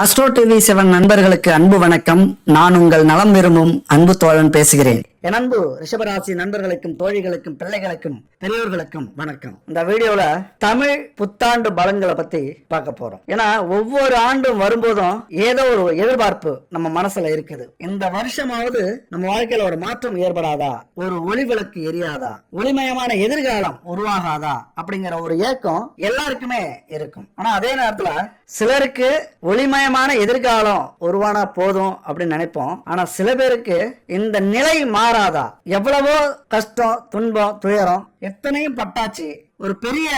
Astro TV seven நண்பர்களுக்கு அன்பு வணக்கம். நான் உங்கள் நலம் விரும்பும் அன்பு தோழன் பேசுகிறேன். என் அன்பு ரிஷபராசி நண்பர்களுக்கும் தோழிகளுக்கும் பிள்ளைகளுக்கும் பெரியோர்களுக்கும் வணக்கம். இந்த வீடியோல தமிழ் புத்தாண்டு பலன்களை பத்தி பார்க்க போறோம். ஏன்னா ஒவ்வொரு ஆண்டும் வரும்போதும் ஏதோ ஒரு எதிர்பார்ப்பு நம்ம மனசுல இருக்குது. இந்த வருஷமாவது நம்ம வாழ்க்கையில ஒரு மாற்றம் ஏற்படாதா? ஒரு ஒளி விளக்கு எரியாதா? ஒளிமயமான எதிர்காலம் உருவாகாதா? அப்படிங்கிற ஒரு ஏக்கம் எல்லாருக்குமே இருக்கும். ஆனா அதே நேரத்துல சிலருக்கு ஒளிமயமான எதிர்காலம் உருவானா போதும் அப்படின்னு நினைப்போம். ஆனா சில பேருக்கு இந்த நிலை மா மாறாதா? எவ்வளவோ கஷ்டம் துன்பம் துயரம் எத்தனையும் பட்டாச்சு ஒரு பெரிய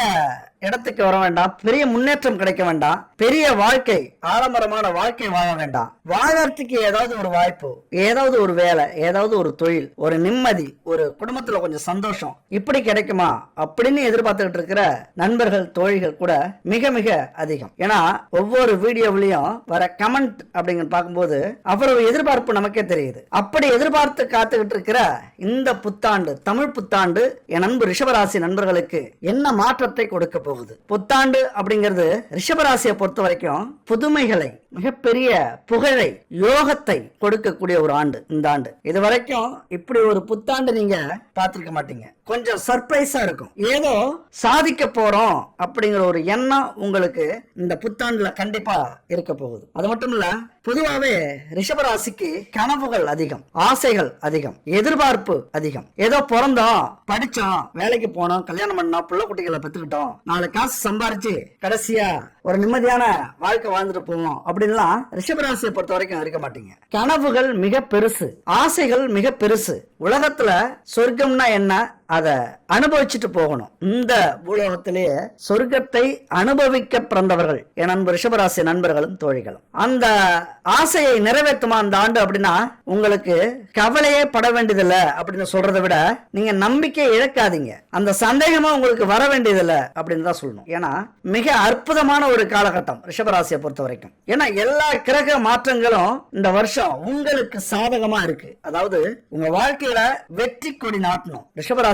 இடத்துக்கு வர வேண்டாம். பெரிய முன்னேற்றம் கிடைக்க வேண்டாம். பெரிய வாழ்க்கை ஆடம்பரமான வாழ்க்கை வாழ வேண்டாம். வாழறதுக்கு ஏதாவது ஒரு வாய்ப்பு ஏதாவது ஒரு வேலை ஏதாவது ஒரு தொழில் ஒரு நிம்மதி ஒரு குடும்பத்துல கொஞ்சம் சந்தோஷம் இப்படி கிடைக்குமா? அப்படின்னு எதிர்பார்த்துக்கிட்டு இருக்கிற நண்பர்கள் தோழிகள் கூட மிக மிக அதிகம். ஏன்னா ஒவ்வொரு வீடியோவிலையும் வர கமெண்ட் அப்படிங்கிற பார்க்கும்போது அவ்வளவு எதிர்பார்ப்பு நமக்கே தெரியுது. அப்படி எதிர்பார்த்து காத்துக்கிட்டு இருக்கிற இந்த புத்தாண்டு தமிழ் புத்தாண்டு என் நண்பர் ரிஷபராசி நண்பர்களுக்கு என்ன மாற்றத்தை கொடுக்க போகுது? புத்தாண்டு அப்படிங்கிறது ரிஷபராசியை பொறுத்த வரைக்கும் புதுமைகளை மிகப்பெரிய புகழை யோகத்தை கொடுக்கக்கூடிய ஒரு ஆண்டு இந்த ஆண்டு. இது வரைக்கும் இப்படி ஒரு புத்தாண்டு நீங்க பார்த்திருக்க மாட்டீங்க. கொஞ்சம் சர்ப்ரைஸா இருக்கும். ஏதோ சாதிக்க போறோம் அப்படிங்கிற ஒரு எண்ணம் உங்களுக்கு இந்த புத்தாண்டுல கண்டிப்பா இருக்க போகுது. அது மட்டும் இல்ல பொதுவாவே ரிஷபராசிக்கு கனவுகள் அதிகம் ஆசைகள் அதிகம் எதிர்பார்ப்பு அதிகம். ஏதோ பிறந்தோம் படிச்சோம் வேலைக்கு போனோம் கல்யாணம் பண்ணோம் பிள்ளை குட்டிகளை பெற்றுக்கிட்டோம் நாலு காசு சம்பாரிச்சு கடைசியா ஒரு நிம்மதியான வாழ்க்கை வாழ்ந்துட்டு போவோம் அப்படின்லாம் ரிஷபராசியை பொறுத்த வரைக்கும் இருக்க மாட்டீங்க. கனவுகள் மிக பெருசு ஆசைகள் மிக பெருசு. உலகத்துல சொர்க்கம்னா என்ன? அதை அனுபவிச்சுட்டு போகணும். இந்த பூலோகத்திலேயே சொர்க்கத்தை அனுபவிக்க பிறந்தவர்கள் என் அன்பு ரிஷபராசி நண்பர்களும் தோழிகளும். அந்த ஆசையை நிறைவேற்றுமா அந்த ஆண்டு அப்படின்னா உங்களுக்கு கவலையே பட வேண்டியதில்லை அப்படின்னு சொல்றதை விட நீங்க நம்பிக்கை இழக்காதீங்க. அந்த சந்தேகமா உங்களுக்கு வர வேண்டியதில்லை அப்படின்னு தான் சொல்லணும். ஏன்னா மிக அற்புதமான ஒரு காலகட்டம் ரிஷபராசியை பொறுத்த வரைக்கும். ஏன்னா எல்லா கிரக மாற்றங்களும் இந்த வருஷம் உங்களுக்கு சாதகமா இருக்கு. அதாவது உங்க வாழ்க்கையில வெற்றி கொடி நாட்டணும்.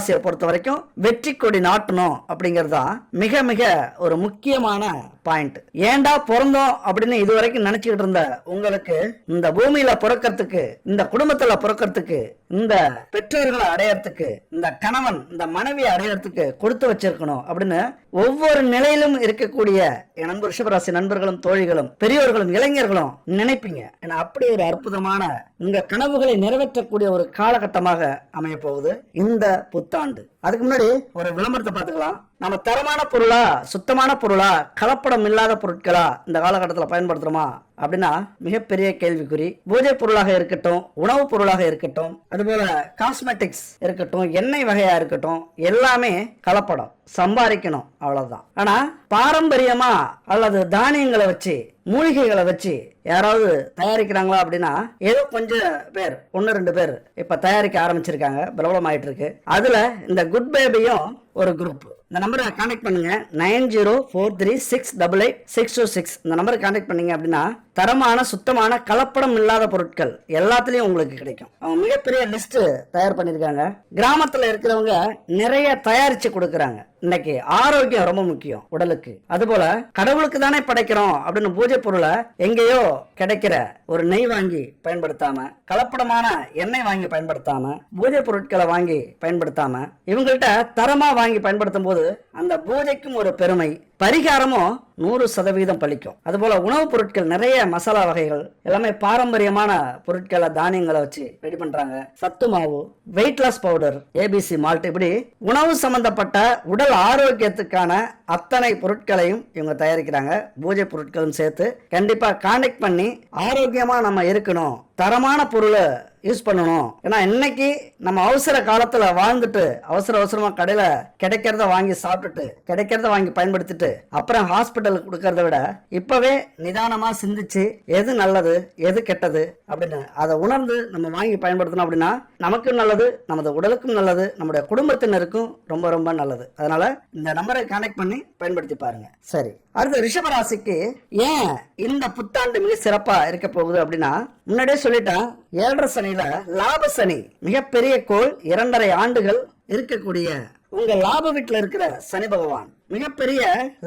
ரிஷபராசியை பொறுத்த வரைக்கும் வெற்றி கொடி நாட்டணும் அப்படிங்கிறது தான் மிக மிக ஒரு முக்கியமான பாயிண்ட் ஏன்டா பிறந்தோம் அப்படின்னு இது வரைக்கும் நினைச்சுக்கிட்டு இருந்த உங்களுக்கு இந்த பூமியில பிறக்கிறதுக்கு இந்த குடும்பத்துல பிறக்கிறதுக்கு இந்த பெற்றோர்களை அடையறதுக்கு இந்த கணவன் இந்த மனைவியை அடையறதுக்கு கொடுத்து வச்சிருக்கணும் அப்படின்னு ஒவ்வொரு நிலையிலும் இருக்கக்கூடிய என் நண்பர் ரிஷபராசி நண்பர்களும் தோழிகளும் பெரியோர்களும் இளைஞர்களும் நினைப்பீங்க. ஏன்னா அப்படி ஒரு அற்புதமான உங்க கனவுகளை நிறைவேற்றக்கூடிய ஒரு காலகட்டமாக அமைய போகுது இந்த புத்தாண்டு. அதுக்கு முன்னாடி ஒரு விளம்பரத்தை பார்த்துக்கலாம். நம்ம தரமான பொருளா சுத்தமான பொருளா கலப்படம் இல்லாத பொருட்களா இந்த காலகட்டத்தில் பயன்படுத்துறோமா? அப்படின்னா மிகப்பெரிய கேள்விக்குறி. பூஜை பொருளாக இருக்கட்டும் உணவுப் பொருளாக இருக்கட்டும் அதுபோல காஸ்மெட்டிக்ஸ் இருக்கட்டும் எண்ணெய் வகையா இருக்கட்டும் எல்லாமே கலப்படம். சம்பாதிக்கணும் அவ்வளவுதான். ஆனா பாரம்பரியமா அல்லது தானியங்களை வச்சு மூலிகைகளை வச்சு யாராவது தயாரிக்கிறாங்களா அப்படின்னா ஏதோ கொஞ்சம் பேர் ஒன்று ரெண்டு பேர் இப்ப தயாரிக்க ஆரம்பிச்சிருக்காங்க பிரபலம் ஆயிட்டு இருக்கு. அதுல இந்த குட் பேபியும் ஒரு குரூப் இந்த நம்பரை கான்டாக்ட் பண்ணுங்கள் nine zero four three six double eight six two six. இந்த நம்பரை கான்டாக்ட் பண்ணீங்க அப்படின்னா தரமான சுத்தமான கலப்படம் இல்லாத பொருட்கள் எல்லாத்துலேயும் உங்களுக்கு கிடைக்கும். அவங்க மிகப்பெரிய லிஸ்ட்டு தயார் பண்ணியிருக்காங்க. கிராமத்துல இருக்கிறவங்க நிறைய தயாரிச்சு கொடுக்குறாங்க. இன்னைக்கு ஆரோக்கியம் ரொம்ப முக்கியம் உடலுக்கு. அதுபோல கடவுளுக்கு தானே படைக்கிறோம் அப்படின்னு பூஜை பொருளை எங்கேயோ கிடைக்கிற ஒரு நெய் வாங்கி பயன்படுத்தாம கலப்படமான எண்ணெய் வாங்கி பயன்படுத்தாம பூஜை பொருட்களை வாங்கி பயன்படுத்தாம இவங்கள்ட்ட தரமா வாங்கி பயன்படுத்தும் போது அந்த பூஜைக்கும் ஒரு பெருமை. பரிகாரமும் நூறு சதவீதம் பலிக்கும். அதுபோல உணவுப் பொருட்கள் நிறைய மசாலா வகைகள் எல்லாமே பாரம்பரியமான பொருட்களை தானியங்களை வச்சு ரெடி பண்றாங்க. சத்து மாவு weight loss powder ABC malt இப்படி உணவு சம்பந்தப்பட்ட உடல் ஆரோக்கியத்துக்கான அத்தனை பொருட்களையும் இவங்க தயாரிக்கிறாங்க. பூஜை பொருட்களும் சேர்த்து கண்டிப்பா கான்டெக்ட் பண்ணி ஆரோக்கியமா நம்ம இருக்கணும். தரமான பொருளை யூஸ் பண்ணணும். ஏன்னா இன்னைக்கு நம்ம அவசர காலத்துல வாழ்ந்துட்டு அவசர அவசரமாக கடையில் கிடைக்கிறத வாங்கி சாப்பிட்டுட்டு கிடைக்கிறத வாங்கி பயன்படுத்திட்டு அப்புறம் ஹாஸ்பிட்டலுக்கு கொடுக்கறத விட இப்போவே நிதானமாக சிந்திச்சு எது நல்லது எது கெட்டது அப்படின்னு அதை உணர்ந்து நம்ம வாங்கி பயன்படுத்தணும் அப்படின்னா நமக்கும் நல்லது நமது உடலுக்கும் நல்லது நம்முடைய குடும்பத்தினருக்கும் ரொம்ப ரொம்ப நல்லது. அதனால இந்த நம்பரை கனெக்ட் பண்ணி பயன்படுத்தி பாருங்க. சரி. அடுத்து ரிஷபராசிக்கு ஏன் இந்த புத்தாண்டு மிக சிறப்பாக இருக்க போகுது அப்படின்னா முன்னாடியே சொல்லிட்டேன் ஏழரை சனியில லாப சனி மிகப்பெரிய கோள் இரண்டரை ஆண்டுகள் இருக்கக்கூடிய உங்க லாப வீட்டில் இருக்கிற சனி பகவான். மிகப்பெரிய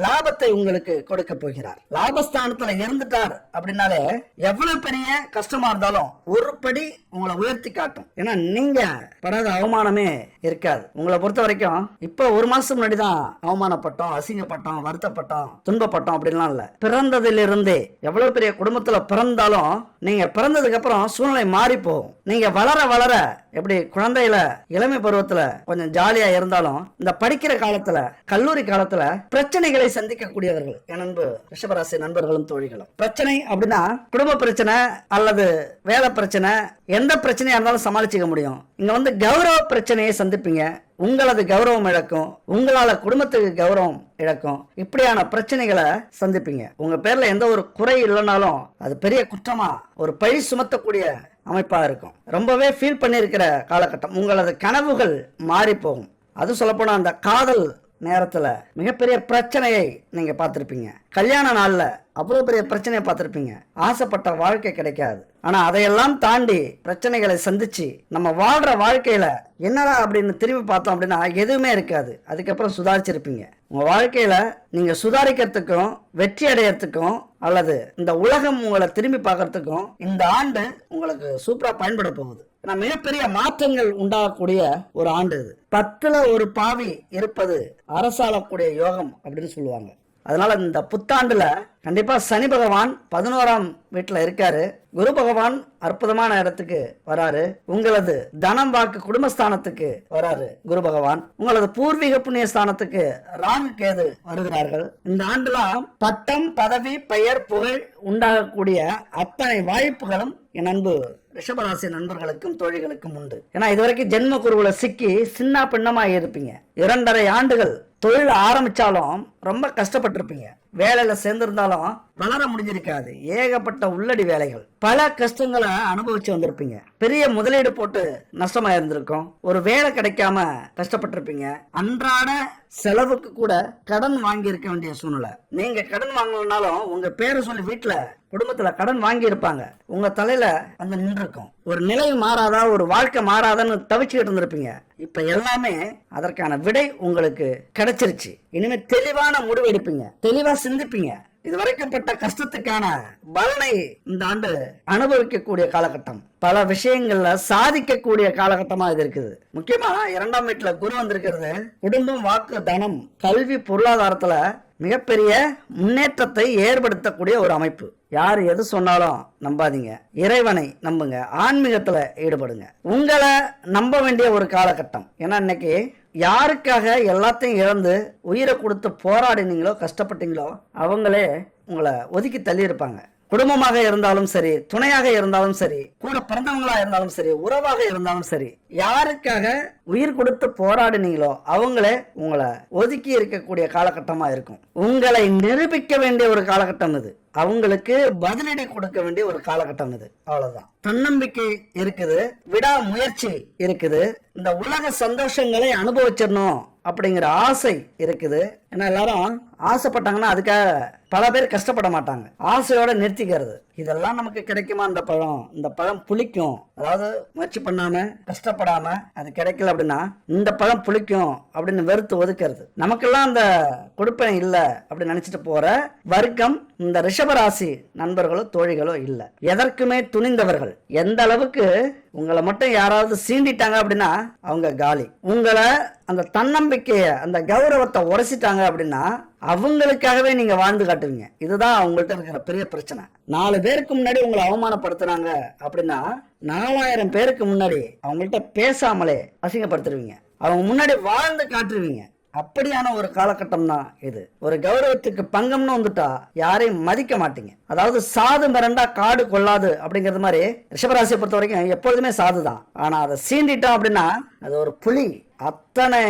லாபத்தை உங்களுக்கு கொடுக்க போகிறார். லாபஸ்தானத்துல இருந்துட்டார் அப்படின்னாலே எவ்வளவு பெரிய கஷ்டமா இருந்தாலும் ஒரு படி உங்களை உயர்த்தி காட்டும். ஏன்னா நீங்க படாத அவமானமே இருக்காது. உங்களை பொறுத்த வரைக்கும் இப்ப ஒரு மாசம் முன்னாடி தான் அவமானப்பட்டோம் அசிங்கப்பட்டோம் வருத்தப்பட்டோம் துன்பப்பட்டோம் அப்படின்லாம் இல்ல. பிறந்ததிலிருந்தே எவ்வளவு பெரிய குடும்பத்துல பிறந்தாலும் நீங்க பிறந்ததுக்கு அப்புறம் சூழ்நிலை மாறி போகும். நீங்க வளர வளர எப்படி குழந்தையில இளமை பருவத்துல கொஞ்சம் ஜாலியா இருந்தாலும் இந்த படிக்கிற காலத்துல கல்லூரி காலத்துல பிரச்சனைகளை சந்திக்கக்கூடியவர்கள் என் நண்பு ரிஷபராசி நண்பர்களும் தோழிகளும். பிரச்சனை அப்படின்னா குடும்ப பிரச்சனை அல்லது வேலை பிரச்சனை எந்த பிரச்சனையா இருந்தாலும் சமாளிச்சுக்க முடியும். இங்க வந்து கௌரவ பிரச்சனையை சந்திப்பீங்க. உங்களது கௌரவம் இழக்கும். உங்களால குடும்பத்துக்கு கௌரவம் இழக்கும். இப்படியான பிரச்சனைகளை சந்திப்பீங்க. உங்க பேர்ல எந்த ஒரு குறை இல்லைனாலும் அது பெரிய குற்றமா ஒரு பழி சுமத்தக்கூடிய அமைப்பா இருக்கும். ரொம்பவே ஃபீல் பண்ணியிருக்கிற காலகட்டம். உங்களது கனவுகள் மாறி போகும் அது சொல்லப்போனா அந்த காதல் நேரத்தில் மிகப்பெரிய பிரச்சனையை நீங்கள் பார்த்துருப்பீங்க. கல்யாண நாளில் அவ்வளோ பெரிய பிரச்சனையை பார்த்துருப்பீங்க. ஆசைப்பட்ட வாழ்க்கை கிடைக்காது. ஆனால் அதையெல்லாம் தாண்டி பிரச்சனைகளை சந்தித்து நம்ம வாழ்கிற வாழ்க்கையில் என்னடா அப்படின்னு திரும்பி பார்த்தோம் அப்படின்னா எதுவுமே இருக்காது. அதுக்கப்புறம் சுதாரிச்சிருப்பீங்க. உங்கள் வாழ்க்கையில் நீங்கள் சுதாரிக்கிறதுக்கும் வெற்றி அடையிறதுக்கும் அல்லது இந்த உலகம் உங்களை திரும்பி பார்க்கறதுக்கும் இந்த ஆண்டு உங்களுக்கு சூப்பராக பயன்பட போகுது. நான் மிகப்பெரிய மாற்றங்கள் உண்டாகக்கூடிய ஒரு ஆண்டு இது. பத்துல ஒரு பாவி இருப்பது அரசாளக்கூடிய யோகம் அப்படின்னு சொல்லுவாங்க. அதனால இந்த புத்தாண்டுல கண்டிப்பா சனி பகவான் பதினோராம் வீட்டுல இருக்காரு. குரு பகவான் அற்புதமான இடத்துக்கு வராரு. உங்களது தனம் வாக்கு குடும்பஸ்தானத்துக்கு வராரு குரு பகவான். உங்களது பூர்வீக புண்ணிய ஸ்தானத்துக்கு ராகு கேது வருகிறார்கள். இந்த ஆண்டுலாம் பட்டம் பதவி பெயர் புகழ் உண்டாகக்கூடிய அத்தனை வாய்ப்புகளும் என் அன்பு ரிஷபராசி நண்பர்களுக்கும் தோழிகளுக்கும் உண்டு. ஏன்னா இதுவரைக்கும் ஜென்ம குருவில் சிக்கி சின்ன பின்னமாக இருப்பீங்க. இரண்டரை ஆண்டுகள் தொழில் ஆரம்பிச்சாலும் ரொம்ப கஷ்டப்பட்டிருப்பீங்க. வேலையில சேர்ந்திருந்தாலும் வளர முடிஞ்சிருக்காது. ஏகப்பட்ட உள்ளடி வேலைகள். பல கஷ்டங்களை அனுபவிச்சு வந்திருப்பீங்க. பெரிய முதலீடு போட்டு நஷ்டமா இருந்திருக்கும் ஒரு வேலை கிடைக்காம கஷ்டப்பட்டிருப்பீங்க. அன்றாட செலவுக்கு கூட கடன் வாங்கி இருக்க வேண்டிய சூழ்நிலை. நீங்க கடன் வாங்கணும்னாலும் உங்க பேரை சொல்லி வீட்டுல குடும்பத்துல கடன் வாங்கியிருப்பாங்க. உங்கள் தலையில் அந்த நின்றுருக்கும் ஒரு நிலை மாறாதா ஒரு வாழ்க்கை மாறாதான்னு தவிச்சுக்கிட்டு இருந்திருப்பீங்க. இப்போ எல்லாமே அதற்கான விடை உங்களுக்கு கிடைச்சிருச்சு. இனிமேல் தெளிவான முடிவு எடுப்பீங்க தெளிவாக சிந்திப்பீங்க இதுவரைக்கப்பட்ட கஷ்டத்துக்கான பலனை இந்த ஆண்டு அனுபவிக்கக்கூடிய காலகட்டம். பல விஷயங்கள்ல சாதிக்கக்கூடிய காலகட்டமா இது இருக்குது. முக்கியமா இரண்டாம் வீட்டுல குரு வந்திருக்கிறது. குடும்பம் வாக்கு தனம் கல்வி பொருளாதாரத்துல மிகப்பெரிய முன்னேற்றத்தை ஏற்படுத்தக்கூடிய ஒரு அமைப்பு. யார் எது சொன்னாலும் நம்பாதீங்க. இறைவனை நம்புங்க. ஆன்மீகத்தில் ஈடுபடுங்க. உங்களை நம்ப வேண்டிய ஒரு காலகட்டம். ஏன்னா இன்னைக்கு யாருக்காக எல்லாத்தையும் இழந்து உயிரை கொடுத்து போராடினீங்களோ கஷ்டப்பட்டீங்களோ அவங்களே உங்களை ஒதுக்கி தள்ளியிருப்பாங்க குடும்பமாக இருந்தாலும் சரி துணையாக இருந்தாலும் சரி கூட பிறந்தவங்களா இருந்தாலும் சரி உறவாக இருந்தாலும் சரி யாருக்காக உயிர் கொடுத்து போராடினீங்களோ அவங்களே உங்களை ஒதுக்கி இருக்கக்கூடிய காலகட்டமாக இருக்கும். உங்களை நிரூபிக்க வேண்டிய ஒரு காலகட்டம் இது. அவங்களுக்கு பதிலடி கொடுக்க வேண்டிய ஒரு காலகட்டம் இது. அவ்வளவுதான். தன்னம்பிக்கை இருக்குது விடாமுயற்சி இருக்குது. இந்த உலக சந்தோஷங்களை அனுபவிச்சிடணும் அப்படிங்கிற ஆசை இருக்குது. ஏன்னா எல்லாரும் ஆசைப்பட்டாங்கன்னா அதுக்காக பல பேர் கஷ்டப்பட மாட்டாங்க. ஆசையோட நிறுத்திக்கிறது. இதெல்லாம் நமக்கு கிடைக்குமா இந்த பழம்? இந்த பழம் புளிக்கும். அதாவது முயற்சி பண்ணாம கஷ்டப்படாம அது கிடைக்கல அப்படின்னா இந்த பழம் புளிக்கும் அப்படின்னு வெறுத்து ஒதுக்கிறது. நமக்கெல்லாம் அந்த கொடுப்பனை இல்லை அப்படின்னு நினைச்சிட்டு போற வர்க்கம் இந்த ரிஷபராசி நண்பர்களோ தோழிகளோ இல்லை. எதற்குமே துணிந்தவர்கள். எந்த அளவுக்கு உங்களை மட்டும் யாராவது சீண்டிட்டாங்க அப்படின்னா அவங்க காலி. உங்களை அந்த தன்னம்பிக்கையை அந்த கௌரவத்தை உரைச்சிட்டாங்க அப்படின்னா அவங்களுக்காகவே நீங்க வாழ்ந்து காட்டுவீங்க. இதுதான் அவங்கள்ட்ட இருக்கிற பெரிய பிரச்சனை. நாலு பேருக்கு முன்னாடி உங்களை அவமானப்படுத்துறாங்க அப்படின்னா நாலாயிரம் பேருக்கு முன்னாடி அவங்கள்ட்ட பேசாமலே அசிங்கப்படுத்துருவீங்க. அவங்க முன்னாடி வாழ்ந்து காட்டுருவீங்க அப்படியான ஒரு காலகட்டம் தான் இது ஒரு கௌரவத்துக்கு பங்கம்னு வந்துட்டா யாரையும் மதிக்க மாட்டீங்க. அதாவது சாது மிரண்டா காடு கொள்ளாது அப்படிங்கிறது மாதிரி ரிஷபராசியை பொறுத்த வரைக்கும் எப்பொழுதுமே சாது தான் ஆனா அதை சீண்டிட்டோம் அப்படின்னா அது ஒரு புலி. அத்தனை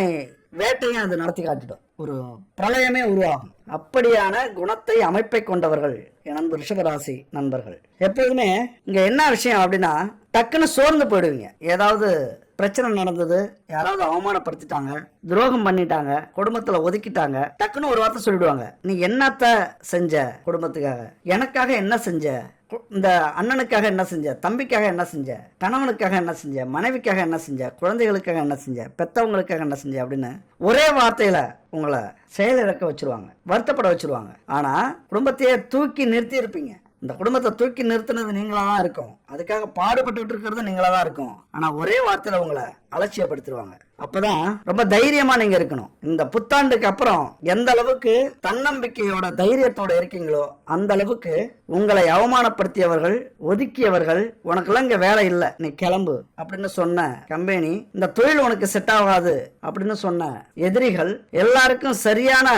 வேட்டையும் அது நடத்தி காட்டிடும். ஒரு பிரளயமே உருவாகும். அப்படியான குணத்தை அமைப்பை கொண்டவர்கள் எனது ரிஷபராசி நண்பர்கள். எப்பொழுதுமே இங்க என்ன விஷயம் அப்படின்னா டக்குன்னு சோர்ந்து போயிடுவீங்க. ஏதாவது பிரச்சனை நடந்தது யாராவது அவமானப்படுத்திட்டாங்க துரோகம் பண்ணிட்டாங்க குடும்பத்துல ஒதுக்கிட்டாங்க டக்குன்னு ஒரு வார்த்தை சொல்லிடுவாங்க. நீ என்னத்த செஞ்ச குடும்பத்துக்காக? எனக்காக என்ன செஞ்ச? கு- இந்த அண்ணனுக்காக என்ன செஞ்ச? தம்பிக்காக என்ன செஞ்ச? கணவனுக்காக என்ன செஞ்ச? மனைவிக்காக என்ன செஞ்ச? குழந்தைகளுக்காக என்ன செஞ்ச? பெத்தவங்களுக்காக என்ன செஞ்ச? அப்படின்னு ஒரே வார்த்தையில உங்களை செயலிழக்க வச்சிருவாங்க வருத்தப்பட வச்சிருவாங்க. ஆனா குடும்பத்தையே தூக்கி நிறுத்தி இருப்பீங்க. இந்த குடும்பத்தை தூக்கி நிறுத்தினது நீங்களா தான் இருக்கும். அதுக்காக பாடுபட்டு இருக்கிறது நீங்களா தான் இருக்கும். ஆனா ஒரே வார்த்தையில உங்களை அலட்சியப்படுத்திடுவாங்க. அப்பதான் ரொம்ப தைரியமா நீங்க இருக்கணும். இந்த புத்தாண்டுக்கு அப்புறம் எந்த அளவுக்கு தன்னம்பிக்கையோட தைரியத்தோட இருக்கீங்களோ அந்த அளவுக்கு உங்களை அவமானப்படுத்தியவர்கள் ஒதுக்கியவர்கள் உனக்குலாம் இங்க வேலை இல்லை நீ கிளம்பு அப்படின்னு சொன்ன கம்பெனி இந்த தொழில் உனக்கு செட் ஆகாது அப்படின்னு சொன்ன எதிரிகள் எல்லாருக்கும் சரியான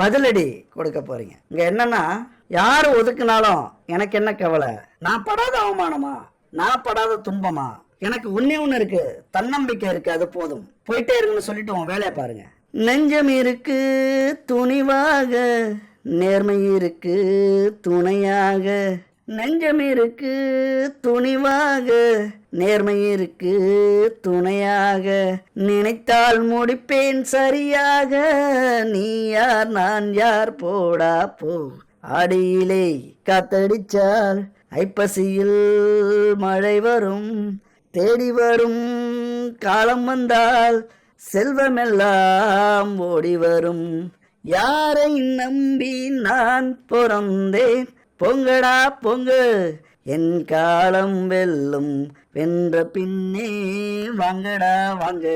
பதிலடி கொடுக்க போறீங்க. இங்க என்னன்னா யார் ஒதுக்குனாலும் எனக்கு என்ன கவலை? நான் படாத அவமானமா? நான் படாத துன்பமா? எனக்கு ஒன்னே ஒன்று இருக்கு. தன்னம்பிக்கை இருக்கு அது போதும். போயிட்டே இருக்குன்னு சொல்லிட்டு உன் வேலையை பாருங்க. நெஞ்சம் இருக்கு துணிவாக. நேர்மை இருக்கு துணையாக. நெஞ்சம் இருக்கு துணிவாக. நேர்மை இருக்கு துணையாக. நினைத்தால் முடிப்பேன் சரியாக. நீ யார் நான் யார் போடா போ. அடியிலே காத்தடிச்சால் ஐப்பசியில் மழை வரும். தேடி வரும் காலம் வந்தால் செல்வமெல்லாம் ஓடி வரும். யாரை நம்பி நான் பிறந்தேன்? பொங்கடா பொங்கு. என் காலம் வெல்லும் வென்ற பின்னே வாங்கடா வாங்க.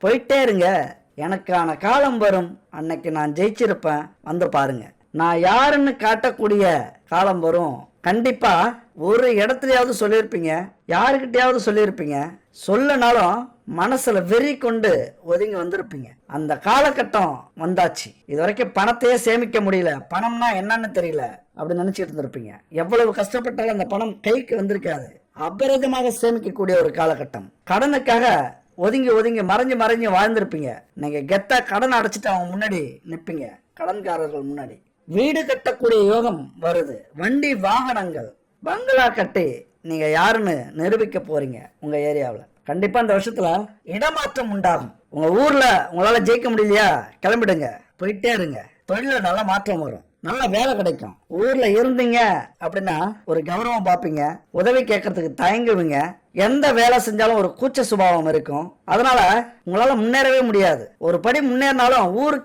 போயிட்டே இருங்க. எனக்கான காலம் வரும். அன்னைக்கு நான் ஜெயிச்சிருப்பேன். வந்து பாருங்கள் நான் யாருன்னு காட்டக்கூடிய காலம் வரும். கண்டிப்பாக ஒரு இடத்துலையாவது சொல்லியிருப்பீங்க. யாருக்கிட்டையாவது சொல்லியிருப்பீங்க. சொல்லனாலும் மனசில் வெறி கொண்டு ஒதுங்கி வந்திருப்பீங்க. அந்த காலகட்டம் வந்தாச்சு. இது வரைக்கும் பணத்தையே சேமிக்க முடியல. பணம்னா என்னன்னு தெரியல. அப்படின்னு நினச்சிட்டு இருந்திருப்பீங்க. எவ்வளவு கஷ்டப்பட்டாலும் அந்த பணம் கைக்கு வந்திருக்காது. அபரிதமாக சேமிக்கக்கூடிய ஒரு காலகட்டம். கடனுக்காக ஒதுங்கி ஒதுங்கி மறைஞ்சு மறைஞ்சு வாழ்ந்திருப்பீங்க. நீங்கள் கெத்தா கடன் அடைச்சிட்டு அவங்க முன்னாடி நிற்பீங்க கடன்காரர்கள் முன்னாடி. வீடு கட்டக்கூடிய யோகம் வருது. வண்டி வாகனங்கள் பங்களா கட்டி நீங்க யாருன்னு நிரூபிக்க போறீங்க உங்க ஏரியாவில். கண்டிப்பா இந்த வருஷத்துல இடமாற்றம் உண்டாகும். உங்க ஊர்ல உங்களால ஜெயிக்க முடியலையா? கிளம்பிடுங்க. போயிட்டே இருங்க. தொழில நல்ல மாற்றம் வரும். நல்ல வேலை கிடைக்கும். ஊர்ல இருந்தீங்க அப்படின்னா ஒரு கௌரவம் பார்ப்பீங்க. உதவி கேட்கறதுக்கு தயங்குவீங்க. எந்த வேலை செஞ்சாலும் ஒரு கூச்ச சுபாவம் இருக்கும். அதனால உங்களால முன்னேறவே முடியாது. ஒரு படி முன்னேறினாலும் ஊரு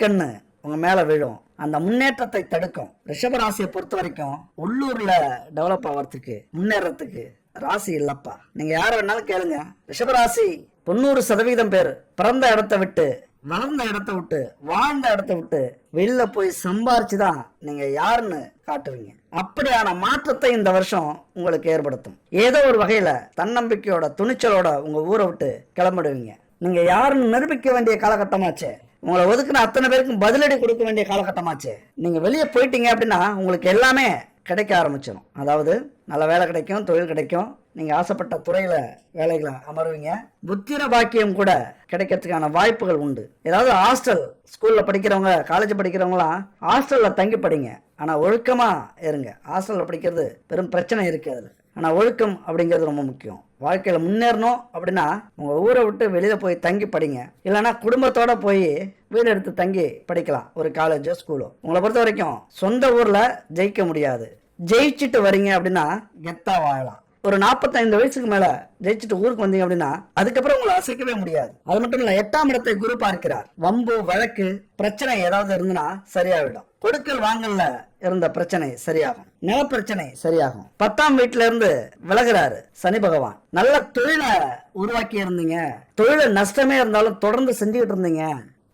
உங்கள் உங்க மேல விழும். அந்த முன்னேற்றத்தை தடுக்கும். ரிஷபராசியை பொறுத்த வரைக்கும் உள்ளூர்ல டெவலப் ஆகிறதுக்கு முன்னேறத்துக்கு ராசி இல்லப்பா. நீங்க யார வேணாலும் கேளுங்க. ரிஷபராசி தொண்ணூறு சதவீதம் பேர் பிறந்த இடத்த விட்டு வளர்ந்த இடத்த விட்டு வாழ்ந்த இடத்த விட்டு வெளில போய் சம்பாரிச்சு தான் நீங்க யாருன்னு காட்டுவீங்க அப்படியான மாற்றத்தை இந்த வருஷம் உங்களுக்கு ஏற்படுத்தும். ஏதோ ஒரு வகையில தன்னம்பிக்கையோட துணிச்சலோட உங்க ஊரை விட்டு கிளம்பிடுவீங்க. நீங்க யாருன்னு நிரூபிக்க வேண்டிய காலகட்டமாச்சே. உங்களை ஒதுக்குன அத்தனை பேருக்கும் பதிலடி கொடுக்க வேண்டிய காலகட்டமாச்சு. நீங்கள் வெளியே போயிட்டீங்க அப்படின்னா உங்களுக்கு எல்லாமே கிடைக்க ஆரம்பிச்சிடும் அதாவது நல்ல வேலை கிடைக்கும் தொழில் கிடைக்கும். நீங்கள் ஆசைப்பட்ட துறையில் வேலைகளை அமருவீங்க. புத்திர பாக்கியம் கூட கிடைக்கிறதுக்கான வாய்ப்புகள் உண்டு. ஏதாவது ஹாஸ்டல் ஸ்கூலில் படிக்கிறவங்க காலேஜ் படிக்கிறவங்களாம் ஹாஸ்டலில் தங்கி படிங்க. ஆனால் ஒழுக்கமாக இருங்க. ஹாஸ்டலில் படிக்கிறது பெரும் பிரச்சனை இருக்குது அதில். ஆனால் ஒழுக்கம் அப்படிங்கிறது ரொம்ப முக்கியம். வாழ்க்கையில் முன்னேறணும் அப்படின்னா உங்கள் ஊரை விட்டு வெளியில் போய் தங்கி படிங்க. இல்லைன்னா குடும்பத்தோடு போய் வீடு எடுத்து தங்கி படிக்கலாம். ஒரு காலேஜோ ஸ்கூலோ உங்களை பொறுத்த வரைக்கும் சொந்த ஊரில் ஜெயிக்க முடியாது. ஜெயிச்சுட்டு வரீங்க அப்படின்னா கெத்தாக வாழலாம். ஒரு நாற்பத்தைந்து வயசுக்கு மேல ஜெயிச்சுட்டு ஊருக்கு வந்தீங்க அப்படின்னா அதுக்கப்புறம் உங்களை அசைக்கவே முடியாது. அது மட்டும் இல்ல எட்டாம் இடத்தை குரு பார்க்கிறார். வம்பு வழக்கு பிரச்சனை ஏதாவது இருந்துன்னா சரியாகிடும் கொடுக்கல் வாங்கல்ல இருந்த பிரச்சனை சரியாகும். நில பிரச்சனை சரியாகும். பத்தாம் வீட்டுல இருந்து விலகுறாரு சனி பகவான். நல்ல தொழிலை உருவாக்கி இருந்தீங்க. தொழில நஷ்டமே இருந்தாலும் தொடர்ந்து செஞ்சுக்கிட்டு இருந்தீங்க.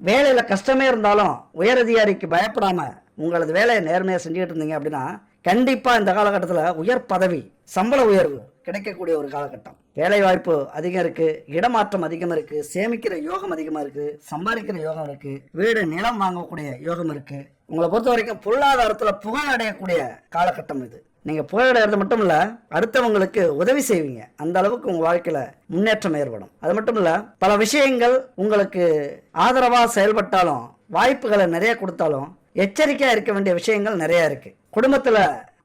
வேலையில கஷ்டமே இருந்தாலும் உயரதிகாரிக்கு பயப்படாம உங்களது வேலையை நேர்மையா செஞ்சுக்கிட்டு இருந்தீங்க அப்படின்னா கண்டிப்பாக இந்த காலகட்டத்தில் உயர் பதவி சம்பள உயர்வு கிடைக்கக்கூடிய ஒரு காலகட்டம். வேலைவாய்ப்பு அதிகம் இருக்குது இடமாற்றம் அதிகமாக இருக்குது சேமிக்கிற யோகம் அதிகமாக இருக்குது சம்பாதிக்கிற யோகம் இருக்குது வீடு நிலம் வாங்கக்கூடிய யோகம் இருக்குது உங்களை பொறுத்த வரைக்கும் பொருளாதாரத்தில் புகழ் அடையக்கூடிய காலகட்டம் இது. நீங்கள் புகழடைகிறது மட்டும் இல்லை அடுத்தவங்களுக்கு உதவி செய்வீங்க. அந்த அளவுக்கு உங்கள் வாழ்க்கையில் முன்னேற்றம் ஏற்படும். அது மட்டும் இல்லை பல விஷயங்கள் உங்களுக்கு ஆதரவாக செயல்பட்டாலும் வாய்ப்புகளை நிறைய கொடுத்தாலும் எச்சரிக்கையாக இருக்க வேண்டிய விஷயங்கள் நிறையா இருக்குது குடும்பத்துல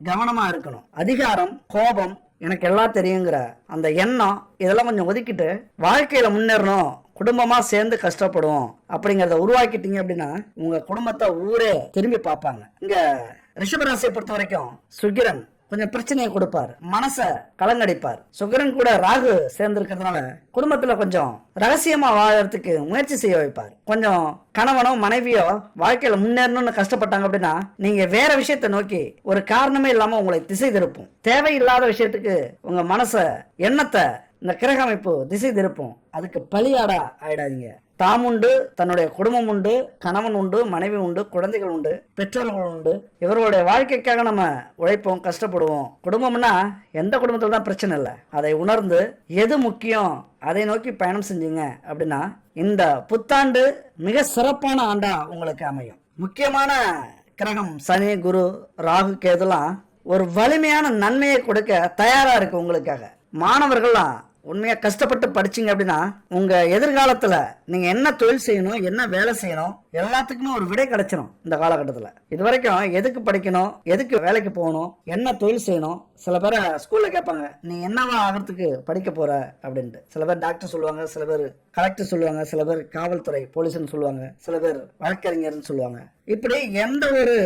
கவனமா இருக்கணும். அதிகாரம் கோபம் எனக்கு எல்லாம் தெரியுங்கிற அந்த எண்ணம் இதெல்லாம் கொஞ்சம் ஒதுக்கிட்டு வாழ்க்கையில முன்னேறணும். குடும்பமா சேர்ந்து கஷ்டப்படுவோம் அப்படிங்கிறத உருவாக்கிட்டீங்க அப்படின்னா உங்க குடும்பத்தை ஊரே திரும்பி பார்ப்பாங்க. இங்க ரிஷபராசியை பொறுத்த வரைக்கும் சுக்கிரன் கொஞ்சம் பிரச்சனையை கொடுப்பார். மனசை கலங்கடிப்பார். சுகரன் கூட ராகு சேர்ந்திருக்கிறதுனால குடும்பத்துல கொஞ்சம் ரகசியமா வாழறதுக்கு முயற்சி செய்ய வைப்பார். கொஞ்சம் கணவனோ மனைவியோ வாழ்க்கையில முன்னேறணும்னு கஷ்டப்பட்டாங்க அப்படின்னா நீங்க வேற விஷயத்தை நோக்கி ஒரு காரணமே இல்லாம உங்களை திசை திருப்பும். தேவையில்லாத விஷயத்துக்கு உங்க மனச எண்ணத்தை இந்த கிரக அமைப்பு திசை திருப்பும். அதுக்கு பலியாடா ஆயிடாதீங்க. தாம் உண்டு தன்னுடைய குடும்பம் உண்டு கணவன் உண்டு மனைவி உண்டு குழந்தைகள் உண்டு பெற்றோர்கள் உண்டு. இவர்களுடைய வாழ்க்கைக்காக நம்ம உழைப்போம் கஷ்டப்படுவோம். குடும்பம்னா எந்த குடும்பத்தில் தான் பிரச்சனை இல்லை. அதை உணர்ந்து எது முக்கியம் அதை நோக்கி பயணம் செஞ்சீங்க அப்படின்னா இந்த புத்தாண்டு மிக சிறப்பான ஆண்டா உங்களுக்கு அமையும். முக்கியமான கிரகம் சனி குரு ராகு கேதுலாம் ஒரு வலிமையான நன்மையை கொடுக்க தயாரா இருக்கு உங்களுக்காக. மாணவர்கள்லாம் உண்மையாக கஷ்டப்பட்டு படிச்சீங்க அப்படின்னா உங்கள் எதிர்காலத்தில் நீங்கள் என்ன தொழில் செய்யணும் என்ன வேலை செய்யணும் எல்லாத்துக்குமே ஒரு விடை கிடைச்சிடும் இந்த காலகட்டத்தில். இது வரைக்கும் எதுக்கு படிக்கணும் எதுக்கு வேலைக்கு போகணும் என்ன தொழில் செய்யணும் சில பேரை ஸ்கூலில் கேட்பாங்க நீ என்னவா ஆகிறதுக்கு படிக்க போகிற அப்படின்ட்டு. சில பேர் டாக்டர் சொல்லுவாங்க சில பேர் கலெக்டர் சொல்லுவாங்க சில பேர் காவல்துறை போலீஸ்னு சொல்லுவாங்க சில பேர் வழக்கறிஞர்னு சொல்லுவாங்க. இப்படி எந்த ஒரு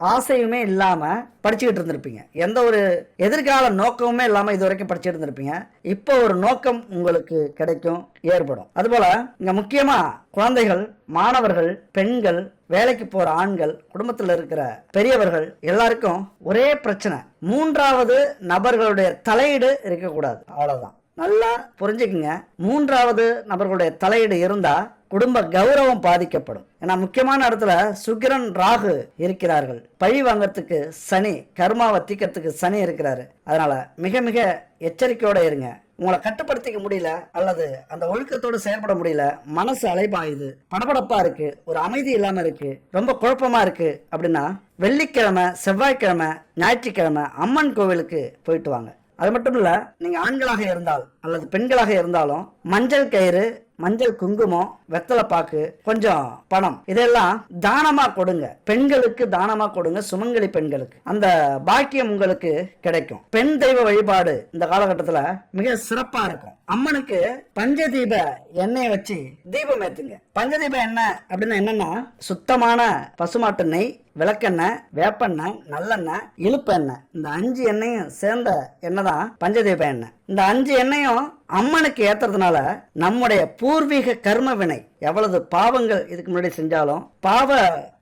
ஆசையுமே இல்லாமல் படிச்சுக்கிட்டு இருந்திருப்பீங்க. எந்த ஒரு எதிர்கால நோக்கமுமே இல்லாமல் இது வரைக்கும் படிச்சுட்டு இருந்திருப்பீங்க. இப்போ ஒரு நோக்கம் உங்களுக்கு கிடைக்கும் ஏற்படும். அதுபோல் இங்கே முக்கியமாக குழந்தைகள் மாணவர்கள் பெண்கள் வேலைக்கு போகிற ஆண்கள் குடும்பத்தில் இருக்கிற பெரியவர்கள் எல்லாருக்கும் ஒரே பிரச்சனை. மூன்றாவது நபர்களுடைய தலையீடு இருக்கக்கூடாது. அவ்வளோதான் நல்லா புரிஞ்சுக்குங்க. மூன்றாவது நபர்களுடைய தலையீடு இருந்தால் குடும்ப கௌரவம் பாதிக்கப்படும். ஏன்னா முக்கியமான இடத்துல சுக்கிரன் ராகு இருக்கிறார்கள். பழி வாங்கறதுக்கு சனி கர்மாவை தீக்கிறதுக்கு சனி இருக்கிறாரு. அதனால மிக மிக எச்சரிக்கையோட இருங்க. உங்களை கட்டுப்படுத்திக்க முடியல அல்லது அந்த ஒழுக்கத்தோடு செயல்பட முடியல மனசு அலைபாயுது படபடப்பா இருக்கு ஒரு அமைதி இல்லாம இருக்கு ரொம்ப குழப்பமா இருக்கு அப்படின்னா வெள்ளிக்கிழமை செவ்வாய்க்கிழமை ஞாயிற்றுக்கிழமை அம்மன் கோவிலுக்கு போயிட்டு வாங்க. அது மட்டும் இல்ல நீங்க ஆண்களாக இருந்தால் அல்லது பெண்களாக இருந்தாலும் மஞ்சள் கயிறு மஞ்சள் குங்குமம் வெத்தலை பாக்கு கொஞ்சம் பணம். இதெல்லாம் தானமா கொடுங்க. பெண்களுக்கு தானமா கொடுங்க. சுமங்கலி பெண்களுக்கு. அந்த பாக்கியம் உங்களுக்கு கிடைக்கும். பெண் தெய்வ வழிபாடு இந்த காலகட்டத்துல மிக சிறப்பா இருக்கும். அம்மனுக்கு பஞ்சதீப எண்ணெயை வச்சு தீபம் ஏத்துங்க. பஞ்சதீப எண்ணெய் அப்படின்னா என்னன்னா சுத்தமான பசுமாட்டு நெய் விளக்கெண்ணெய் வேப்பெண்ணெய் நல்லெண்ணெய் இழுப்பு எண்ணெய் இந்த அஞ்சு எண்ணெயும் சேர்ந்த எண்ணெய் தான் பஞ்சதீப எண்ணெய். இந்த அஞ்சு எண்ணெயும் அம்மனுக்கு ஏத்துறதுனால நம்முடைய பூர்வீக கர்ம வினை எவ்வளவு பாவங்கள் இதுக்கு முன்னாடி செஞ்சாலும் பாவ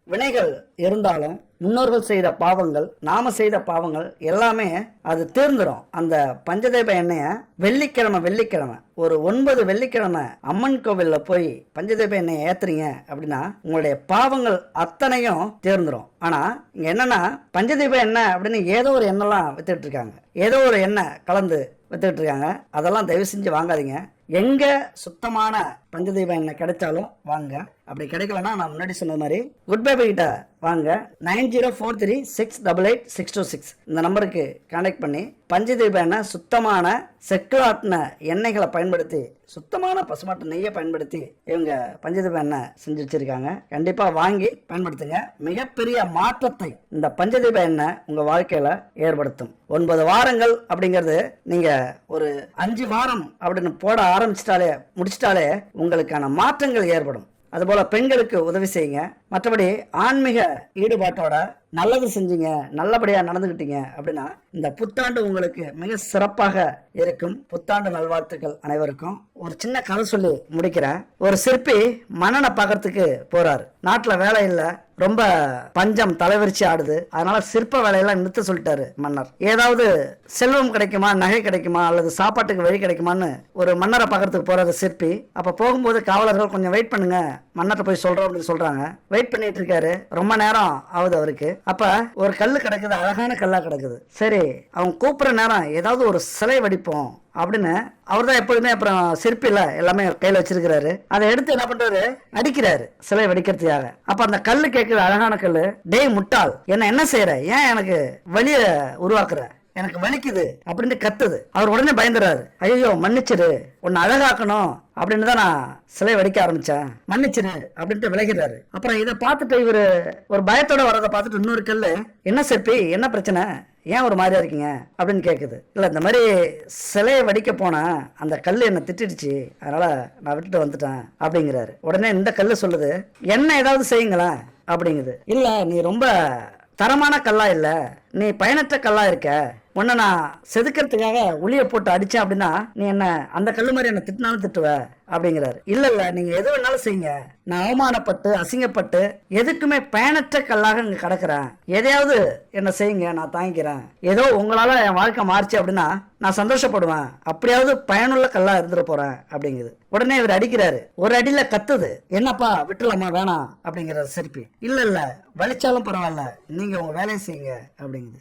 வினைகள் இருந்தாலும் முன்னோர்கள் செய்த பாவங்கள் நாம செய்த பாவங்கள் எல்லாமே அது தீர்ந்துடும் அந்த பஞ்சதேப எண்ணெய வெள்ளிக்கிழமை வெள்ளிக்கிழமை ஒரு ஒன்பது வெள்ளிக்கிழமை அம்மன் கோவில்ல போய் பஞ்சதேப எண்ணெயை ஏத்துறீங்க அப்படின்னா உங்களுடைய பாவங்கள் அத்தனையும் தேர்ந்துடும் ஆனா இங்க என்னன்னா பஞ்சதீப எண்ணெய் அப்படின்னு ஏதோ ஒரு எண்ணெய்லாம் வித்துட்டு இருக்காங்க. ஏதோ ஒரு எண்ணெய் கலந்து வித்துட்டு இருக்காங்க. அதெல்லாம் தயவு செஞ்சு வாங்காதீங்க. எங்க சுத்தமான பஞ்சதீப எண்ணெய் கிடைச்சாலும் வாங்க. அப்படி கிடைக்கலன்னா நான் முன்னாடி சொன்ன மாதிரி குட் பை கிட்ட வாங்க. Nine zero four three six double eight six two six இந்த நம்பருக்கு கான்டாக்ட் பண்ணி பஞ்சதீப எண்ணெய் சுத்தமான செக்குலாட்டின எண்ணெய்களை பயன்படுத்தி சுத்தமான பசுமாட்டு நெய்யை பயன்படுத்தி இவங்க பஞ்சதீப எண்ணெய் செஞ்சு வச்சிருக்காங்க. கண்டிப்பாக வாங்கி பயன்படுத்துங்க. மிகப்பெரிய மாற்றத்தை இந்த பஞ்சதீப எண்ணெய் உங்கள் வாழ்க்கையில் ஏற்படுத்தும். ஒன்பது வாரங்கள் அப்படிங்கிறது நீங்கள் ஒரு அஞ்சு வாரம் அப்படின்னு போட ஆரம்பிச்சிட்டாலே முடிச்சிட்டாலே உங்களுக்கான மாற்றங்கள் ஏற்படும். அதுபோல பெண்களுக்கு உதவி செய்யுங்க. மற்றபடி ஆன்மீக ஈடுபாட்டோட நல்லது செஞ்சீங்க நல்லபடியா நடந்துக்கிட்டீங்க அப்படின்னா இந்த புத்தாண்டு உங்களுக்கு மிக சிறப்பாக இருக்கும். புத்தாண்டு நல்வாழ்த்துக்கள் அனைவருக்கும். ஒரு சின்ன கதை சொல்லி முடிக்கிறேன். ஒரு சிற்பி மன்னனை பார்க்கறதுக்கு போறாரு. நாட்டுல வேலை இல்லை. ரொம்ப பஞ்சம் தலைவிரிச்சு ஆடுது. அதனால சிற்ப வேலையெல்லாம் நிறுத்த சொல்லிட்டாரு மன்னர். ஏதாவது செல்வம் கிடைக்குமா நகை கிடைக்குமா அல்லது சாப்பாட்டுக்கு வழி கிடைக்குமான்னு ஒரு மன்னரை பார்க்கறதுக்கு போறாரு சிற்பி. அப்ப போகும்போது காவலர்கள் கொஞ்சம் வெயிட் பண்ணுங்க. மன்னர்கிட்ட போய் சொல்றோம் அப்படின்னு சொல்றாங்க. வெயிட் பண்ணிட்டு இருக்காரு. ரொம்ப நேரம் ஆகுது அவருக்கு. அப்ப ஒரு கல் கிடக்குது அழகான கல்லா கிடக்குது. சரி அவங்க கூப்பிட்ற நேரம் ஏதாவது ஒரு சிலை வடிப்போம் அப்படின்னு அவர் தான் எப்பொழுதுமே அப்புறம் சிற்பில எல்லாமே கையில் வச்சிருக்கிறாரு. அதை எடுத்து என்ன பண்றாரு? அடிக்கிறாரு சிலை வடிக்கிறதுக்காக. அப்ப அந்த கல் கேட்குற அழகான கல் டேய் முட்டாள் என்ன என்ன செய்யற ஏன் எனக்கு வழிய உருவாக்குற? எனக்கு வலிக்குது அப்படின்னு கத்துது. அவர் உடனே பயந்துறாரு. ஐயோ மன்னிச்சிரு உன்னை அழகாக்கணும் அப்படின்னு தான் நான் சிலை வடிக்க ஆரம்பிச்சேன். மன்னிச்சிரு அப்படின்ட்டு விலகிறாரு. அப்புறம் இதை பார்த்துட்டு இவர் ஒரு பயத்தோட வரதை பார்த்துட்டு இன்னொரு கல்லு என்ன சிற்பி? என்ன பிரச்சனை? ஏன் ஒரு மாதிரியா இருக்கீங்க? அப்படின்னு கேட்குது இல்லை இந்த மாதிரி சிலையை வடிக்க போனேன் அந்த கல் என்னை திட்டிடுச்சு. அதனால நான் விட்டுட்டு வந்துட்டேன். அப்படிங்கிறாரு. உடனே இந்த கல் சொல்லுது என்ன ஏதாவது செய்யுங்களேன்? அப்படிங்குது. இல்லை நீ ரொம்ப தரமான கல்லா இல்லை. நீ பயனற்ற கல்லா இருக்க. உன்னை நான் செதுக்கிறதுக்காக உளிய போட்டு அடித்தேன் அப்படின்னா நீ என்ன அந்த கல் மாதிரி என்னை திட்டினாலும் திட்டுவ? அப்படிங்கிறாரு. இல்லை இல்லை நீங்கள் எது வேணாலும் செய்யுங்க. நான் அவமானப்பட்டு அசிங்கப்பட்டு எதுக்குமே பயனற்ற கல்லாக இங்கே கிடக்கிறேன். எதையாவது என்ன செய்யுங்க நான் தாங்கிக்கிறேன். ஏதோ உங்களால் என் வாழ்க்கை மாறிச்சு அப்படின்னா நான் சந்தோஷப்படுவேன். அப்படியாவது பயனுள்ள கல்லாக இருந்துட போகிறேன் அப்படிங்குது. உடனே இவர் அடிக்கிறாரு. ஒரு அடியில் கத்துது. என்னப்பா விட்டுலாமா வேணாம் அப்படிங்கிறாரு சிரிப்பி. இல்லை இல்லை வலிச்சாலும் பரவாயில்ல. நீங்கள் உங்கள் வேலையை செய்யுங்க அப்படிங்குது.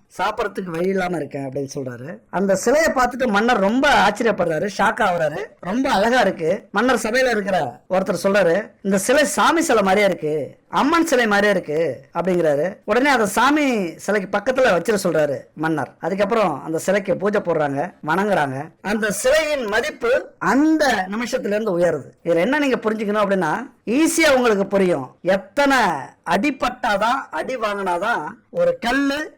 சாப்பிட்றதுக்கு வழி இல்லாம இருக்கேன் அப்படின்னு சொல்றாரு. அந்த சிலையை பார்த்துட்டு மன்னர் ரொம்ப ஆச்சரியப்படுறாரு ஷாக் ஆகுறாரு ரொம்ப அழகா இருக்கு. மன்னர் சபையில இருக்கிற ஒருத்தர் சொல்றாரு இந்த சிலை சாமி சிலை மாதிரியே இருக்கு. அம்மன் சிலை மாதிரியே இருக்கு. அப்படிங்கிறாரு. உடனே அந்த சாமி சிலைக்கு பக்கத்துல வச்சிட சொல்றாரு மன்னர். அதுக்கப்புறம் அந்த சிலைக்கு பூஜை போடுறாங்க வணங்குறாங்க. அந்த சிலையின் மதிப்பு அந்த நிமிஷத்துல இருந்து உயருது. இதில் என்ன நீங்க புரிஞ்சுக்கணும் அப்படின்னா ஈஸியாக உங்களுக்கு புரியும். எத்தனை அடிப்பட்டாதான் அடி வாங்கினாதான் ஒரு கல்லு